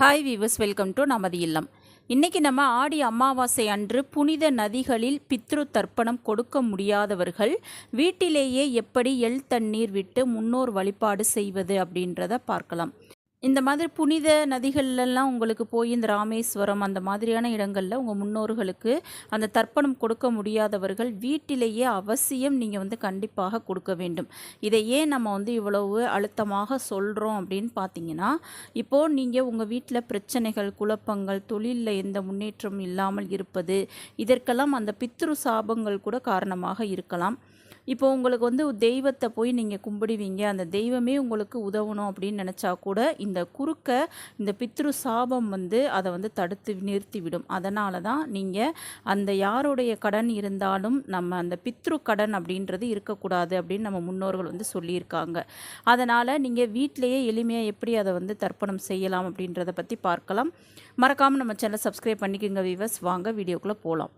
Hi viewers welcome to நமது இல்லம். இன்றைக்கி நம்ம ஆடி அமாவாசை அன்று புனித நதிகளில் பித்ரு தர்ப்பணம் கொடுக்க முடியாதவர்கள் வீட்டிலேயே எப்படி எள் தண்ணீர் விட்டு முன்னோர் வழிபாடு செய்வது அப்படின்றத பார்க்கலாம். இந்த மாதிரி புனித நதிகள்லாம் உங்களுக்கு போய் இந்த ராமேஸ்வரம் அந்த மாதிரியான இடங்களில் உங்கள் முன்னோர்களுக்கு அந்த தர்ப்பணம் கொடுக்க முடியாதவர்கள் வீட்டிலேயே அவசியம் நீங்கள் வந்து கண்டிப்பாக கொடுக்க வேண்டும். இதை ஏன் நம்ம வந்து இவ்வளவு அழுத்தமாக சொல்கிறோம் அப்படின்னு பார்த்தீங்கன்னா இப்போது நீங்கள் உங்கள் வீட்டில் பிரச்சனைகள் குழப்பங்கள் தொழிலில் எந்த முன்னேற்றமும் இல்லாமல் இருப்பது இதற்கெல்லாம் அந்த பித்ரு சாபங்கள் கூட காரணமாக இருக்கலாம். இப்போ உங்களுக்கு வந்து தெய்வத்தை போய் நீங்கள் கும்பிடுவீங்க. அந்த தெய்வமே உங்களுக்கு உதவணும் அப்படின்னு நினச்சா கூட இந்த குறுக்க இந்த பித்ரு சாபம் வந்து அதை வந்து தடுத்து நிறுத்திவிடும். அதனால தான் நீங்கள் அந்த யாருடைய கடன் இருந்தாலும் நம்ம அந்த பித்ரு கடன் அப்படின்றது இருக்கக்கூடாது அப்படின்னு நம்ம முன்னோர்கள் வந்து சொல்லியிருக்காங்க. அதனால் நீங்கள் வீட்டிலையே எளிமையாக எப்படி அதை வந்து தர்ப்பணம் செய்யலாம் அப்படின்றத பற்றி பார்க்கலாம். மறக்காமல் நம்ம சேனலை சப்ஸ்கிரைப் பண்ணிக்கோங்க விவஸ் வாங்க வீடியோக்குள்ளே போகலாம்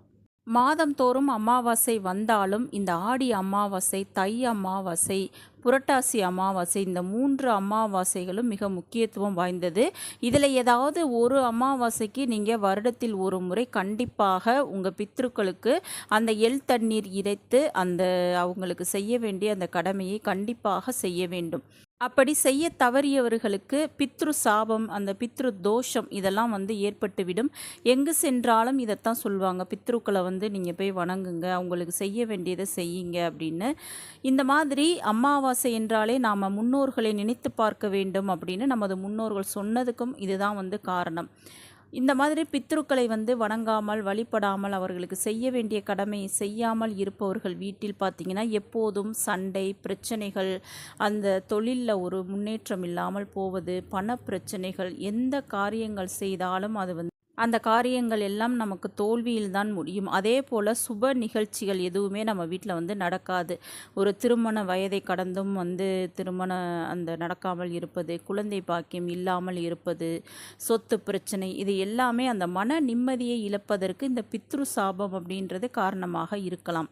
மாதந்தோறும் அமாவாசை வந்தாலும் இந்த ஆடி அமாவாசை தை அமாவாசை புரட்டாசி அமாவாசை இந்த மூன்று அமாவாசைகளும் மிக முக்கியத்துவம் வாய்ந்தது. இதில் ஏதாவது ஒரு அமாவாசைக்கு நீங்கள் வருடத்தில் ஒரு முறை கண்டிப்பாக உங்கள் பித்ருக்களுக்கு அந்த எள் தண்ணீர் இறைத்து அந்த அவங்களுக்கு செய்ய வேண்டிய அந்த கடமையை கண்டிப்பாக செய்ய வேண்டும். அப்படி செய்ய தவறியவர்களுக்கு பித்ரு சாபம் அந்த பித்ரு தோஷம் இதெல்லாம் வந்து ஏற்பட்டுவிடும். எங்கு சென்றாலும் இதைத்தான் சொல்லுவாங்க பித்ருக்களை வந்து நீங்கள் போய் வணங்குங்க அவங்களுக்கு செய்ய வேண்டியதை செய்யுங்க அப்படின்னு. இந்த மாதிரி அமாவாசை என்றாலே நாம் முன்னோர்களை நினைத்து பார்க்க வேண்டும் அப்படின்னு நமது முன்னோர்கள் சொன்னதுக்கும் இதுதான் வந்து காரணம். இந்த மாதிரி பித்ருக்களை வந்து வணங்காமல் வழிபடாமல் அவர்களுக்கு செய்ய வேண்டிய கடமையை செய்யாமல் இருப்பவர்கள் வீட்டில் பார்த்திங்கன்னா எப்போதும் சண்டை பிரச்சனைகள் அந்த தொழிலில் ஒரு முன்னேற்றம் இல்லாமல் போவது பண பிரச்சனைகள் எந்த காரியங்கள் செய்தாலும் அது வந்து அந்த காரியங்கள் எல்லாம் நமக்கு தோல்வியில் தான் முடியும். அதே போல் சுப நிகழ்ச்சிகள் எதுவுமே நம்ம வீட்டில் வந்து நடக்காது. ஒரு திருமண வயதை கடந்தும் வந்து திருமண அந்த நடக்காமல் இருப்பது குழந்தை பாக்கியம் இல்லாமல் இருப்பது சொத்து பிரச்சனை இது எல்லாமே அந்த மன நிம்மதியை இழப்பதற்கு இந்த பித்ரு சாபம் அப்படின்றது காரணமாக இருக்கலாம்.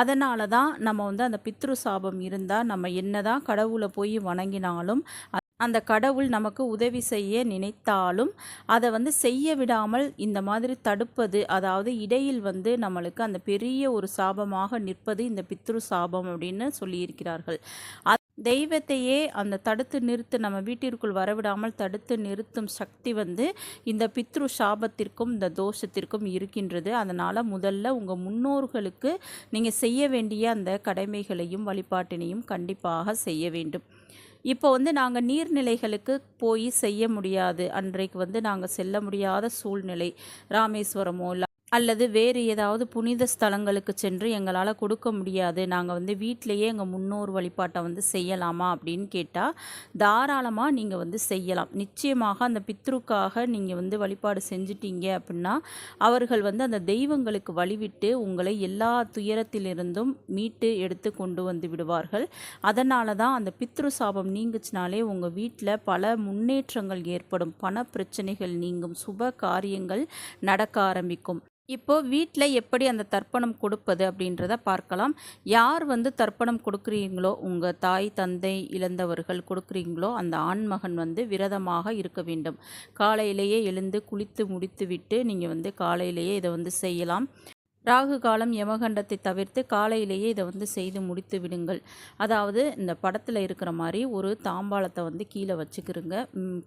அதனால தான் நம்ம வந்து அந்த பித்ரு சாபம் இருந்தால் நம்ம என்ன தான் கடவுளை போய் வணங்கினாலும் அந்த கடவுள் நமக்கு உதவி செய்ய நினைத்தாலும் அதை வந்து செய்ய விடாமல் இந்த மாதிரி தடுப்பது அதாவது இடையில் வந்து நம்மளுக்கு அந்த பெரிய ஒரு சாபமாக நிற்பது இந்த பித்ரு சாபம் அப்படின்னு சொல்லியிருக்கிறார்கள். தெய்வத்தையே அந்த தடுத்து நிறுத்து நம்ம வீட்டிற்குள் வரவிடாமல் தடுத்து நிறுத்தும் சக்தி வந்து இந்த பித்ரு சாபத்திற்கும் இந்த தோஷத்திற்கும் இருக்கின்றது. அதனால் முதல்ல உங்கள் முன்னோர்களுக்கு நீங்கள் செய்ய வேண்டிய அந்த கடமைகளையும் வழிபாட்டினையும் கண்டிப்பாக செய்ய வேண்டும். இப்போ வந்து நாங்கள் நீர்நிலைகளுக்கு போய் செய்ய முடியாது. அன்றைக்கு வந்து நாங்கள் செல்ல முடியாத சூழ்நிலை. ராமேஸ்வரமோ இல்லை அல்லது வேறு ஏதாவது புனித ஸ்தலங்களுக்கு சென்று எங்களால் கொடுக்க முடியாது. நாங்கள் வந்து வீட்டிலையே எங்கள் முன்னோர் வழிபாட்டை வந்து செய்யலாமா அப்படின்னு கேட்டால் தாராளமாக நீங்கள் வந்து செய்யலாம். நிச்சயமாக அந்த பித்ருக்காக நீங்கள் வந்து வழிபாடு செஞ்சிட்டீங்க அப்படின்னா அவர்கள் வந்து அந்த தெய்வங்களுக்கு வழிவிட்டு உங்களை எல்லா துயரத்திலிருந்தும் மீட்டு எடுத்து கொண்டு வந்து விடுவார்கள். அதனால தான் அந்த பித்ரு சாபம் நீங்குச்சுனாலே உங்கள் வீட்டில் பல முன்னேற்றங்கள் ஏற்படும். பண பிரச்சனைகள் நீங்கும். சுப காரியங்கள் நடக்க ஆரம்பிக்கும். இப்போ வீட்டில் எப்படி அந்த தர்ப்பணம் கொடுப்பது அப்படின்றத பார்க்கலாம். யார் வந்து தர்ப்பணம் கொடுக்குறீங்களோ உங்கள் தாய் தந்தை இழந்தவர்கள் கொடுக்குறீங்களோ அந்த ஆண்மகன் வந்து விரதமாக இருக்க வேண்டும். காலையிலேயே எழுந்து குளித்து முடித்து விட்டு நீங்கள் வந்து காலையிலேயே இதை வந்து செய்யலாம். ராகு காலம் யமகண்டத்தை தவிர்த்து காலையிலேயே இதை வந்து செய்து முடித்து விடுங்கள். அதாவது இந்த படத்தில் இருக்கிற மாதிரி ஒரு தாம்பாளத்தை வந்து கீழே வச்சுக்கிறோங்க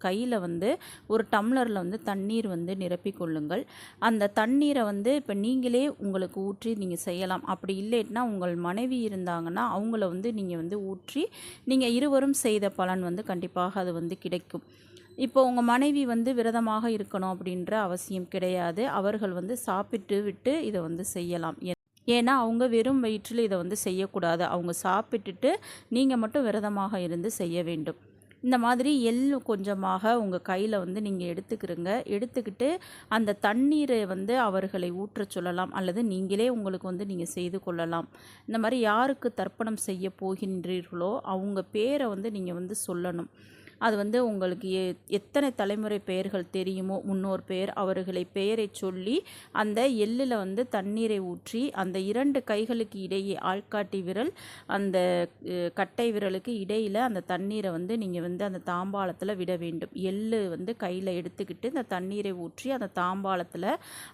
கையில் வந்து ஒரு டம்ளரில் வந்து தண்ணீர் வந்து நிரப்பி கொள்ளுங்கள். அந்த தண்ணீரை வந்து இப்போ நீங்களே உங்களுக்கு ஊற்றி நீங்கள் செய்யலாம். அப்படி இல்லைன்னா உங்கள் மனைவி இருந்தாங்கன்னா அவங்கள வந்து நீங்கள் வந்து ஊற்றி நீங்கள் இருவரும் செய்த பலன் வந்து கண்டிப்பாக அது வந்து கிடைக்கும். இப்போ உங்கள் மனைவி வந்து விரதமாக இருக்கணும் அப்படின்ற அவசியம் கிடையாது. அவர்கள் வந்து சாப்பிட்டு விட்டு இதை வந்து செய்யலாம். ஏன்னா அவங்க வெறும் வயிற்றில் இதை வந்து செய்யக்கூடாது. அவங்க சாப்பிட்டுட்டு நீங்கள் மட்டும் விரதமாக இருந்து செய்ய வேண்டும். இந்த மாதிரி எள் கொஞ்சமாக உங்கள் கையில் வந்து நீங்கள் எடுத்துக்கிறங்க. எடுத்துக்கிட்டு அந்த தண்ணீரை வந்து அவர்களை ஊற்ற சொல்லலாம். அல்லது நீங்களே உங்களுக்கு வந்து நீங்கள் செய்து கொள்ளலாம். இந்த மாதிரி யாருக்கு தர்ப்பணம் செய்ய போகின்றீர்களோ அவங்க பேரை வந்து நீங்கள் வந்து சொல்லணும். அது வந்து உங்களுக்கு எ எத்தனை தலைமுறை பெயர்கள் தெரியுமோ முன்னோர் பெயர் அவர்களை பெயரை சொல்லி அந்த எள்ளில் வந்து தண்ணீரை ஊற்றி அந்த இரண்டு கைகளுக்கு இடையே ஆள்காட்டி விரல் அந்த கட்டை விரலுக்கு இடையில் அந்த தண்ணீரை வந்து நீங்கள் வந்து அந்த தாம்பாளத்தில் விட வேண்டும். எள்ளு வந்து கையில் எடுத்துக்கிட்டு இந்த தண்ணீரை ஊற்றி அந்த தாம்பாளத்தில்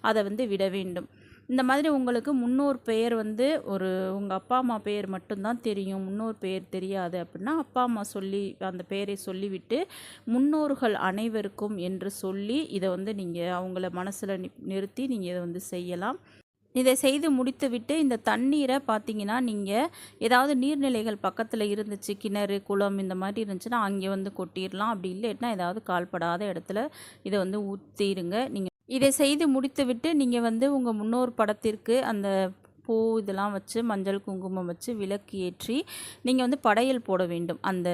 அதை வந்து விட வேண்டும். இந்த மாதிரி உங்களுக்கு முன்னோர் பெயர் வந்து ஒரு உங்கள் அப்பா அம்மா பெயர் மட்டும்தான் தெரியும். முன்னோர் பெயர் தெரியாது அப்படின்னா அப்பா அம்மா சொல்லி அந்த பெயரை சொல்லிவிட்டு முன்னோர்கள் அனைவருக்கும் என்று சொல்லி இதை வந்து நீங்கள் அவங்கள மனசில் நிறுத்தி நீங்கள் இதை வந்து செய்யலாம். இதை செய்து முடித்துவிட்டு இந்த தண்ணீரை பார்த்தீங்கன்னா நீங்கள் ஏதாவது நீர்நிலைகள் பக்கத்தில் இருந்துச்சு கிணறு குளம் இந்த மாதிரி இருந்துச்சுன்னா அங்கே வந்து கொட்டிடலாம். அப்படி இல்லைன்னா ஏதாவது கால்படாத இடத்துல இதை வந்து ஊற்றிடுங்க நீங்கள் இதை செய்து முடித்துவிட்டு நீங்கள் வந்து உங்கள் முன்னோர் படத்திற்கு அந்த பூ இதெல்லாம் வச்சு மஞ்சள் குங்குமம் வச்சு விளக்கு ஏற்றி நீங்கள் வந்து படையல் போட வேண்டும். அந்த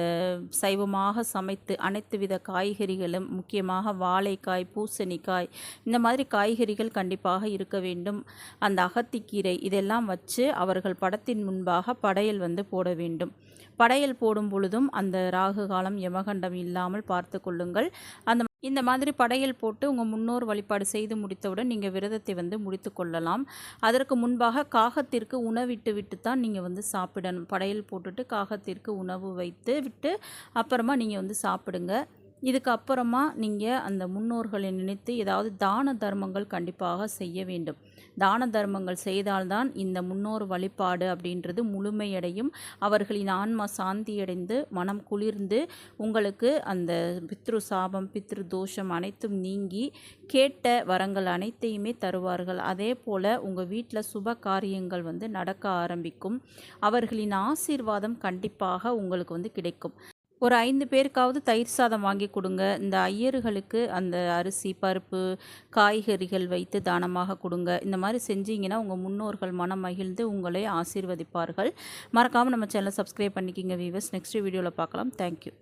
சைவமாக சமைத்து அனைத்து வித காய்கறிகளும் முக்கியமாக வாழைக்காய் பூசணிக்காய் இந்த மாதிரி காய்கறிகள் கண்டிப்பாக இருக்க வேண்டும். அந்த அகத்திக்கீரை இதெல்லாம் வச்சு அவர்கள் படத்தின் முன்பாக படையல் வந்து போட வேண்டும். படையல் போடும் பொழுதும் அந்த ராகு காலம் யமகண்டம் இல்லாமல் பார்த்து கொள்ளுங்கள். அந்த இந்த மாதிரி படையல் போட்டு உங்கள் முன்னோர் வழிபாடு செய்து முடித்தவுடன் நீங்கள் விரதத்தை வந்து முடித்து கொள்ளலாம். அதற்கு முன்பாக காகத்திற்கு உணவிட்டு விட்டு தான் நீங்கள் வந்து சாப்பிடணும். படையல் போட்டுட்டு காகத்திற்கு உணவு வைத்து விட்டு அப்புறமா நீங்கள் வந்து சாப்பிடுங்க. இதுக்கப்புறமா நீங்கள் அந்த முன்னோர்களை நினைத்து ஏதாவது தான தர்மங்கள் கண்டிப்பாக செய்ய வேண்டும். தான தர்மங்கள் செய்தால்தான் இந்த முன்னோர் வழிபாடு அப்படின்றது முழுமையடையும். அவர்களின் ஆன்மா சாந்தியடைந்து மனம் குளிர்ந்து உங்களுக்கு அந்த பித்ரு சாபம் பித்ரு தோஷம் அனைத்தும் நீங்கி கேட்ட வரங்கள் அனைத்தையுமே தருவார்கள். அதே போல் உங்கள் வீட்டில் சுப காரியங்கள் வந்து நடக்க ஆரம்பிக்கும். அவர்களின் ஆசீர்வாதம் கண்டிப்பாக உங்களுக்கு வந்து கிடைக்கும். ஒரு ஐந்து பேருக்காவது தயிர் சாதம் வாங்கி கொடுங்க. இந்த ஐயர்களுக்கு அந்த அரிசி பருப்பு காய்கறிகள் வைத்து தானமாக கொடுங்க. இந்த மாதிரி செஞ்சீங்கன்னா உங்கள் முன்னோர்கள் மனம் மகிழ்ந்து உங்களை ஆசீர்வதிப்பார்கள். மறக்காமல் நம்ம சேனலை சப்ஸ்கிரைப் பண்ணிக்கிங்க வீவர்ஸ் நெக்ஸ்ட் வீடியோவில் பார்க்கலாம். தேங்க்யூ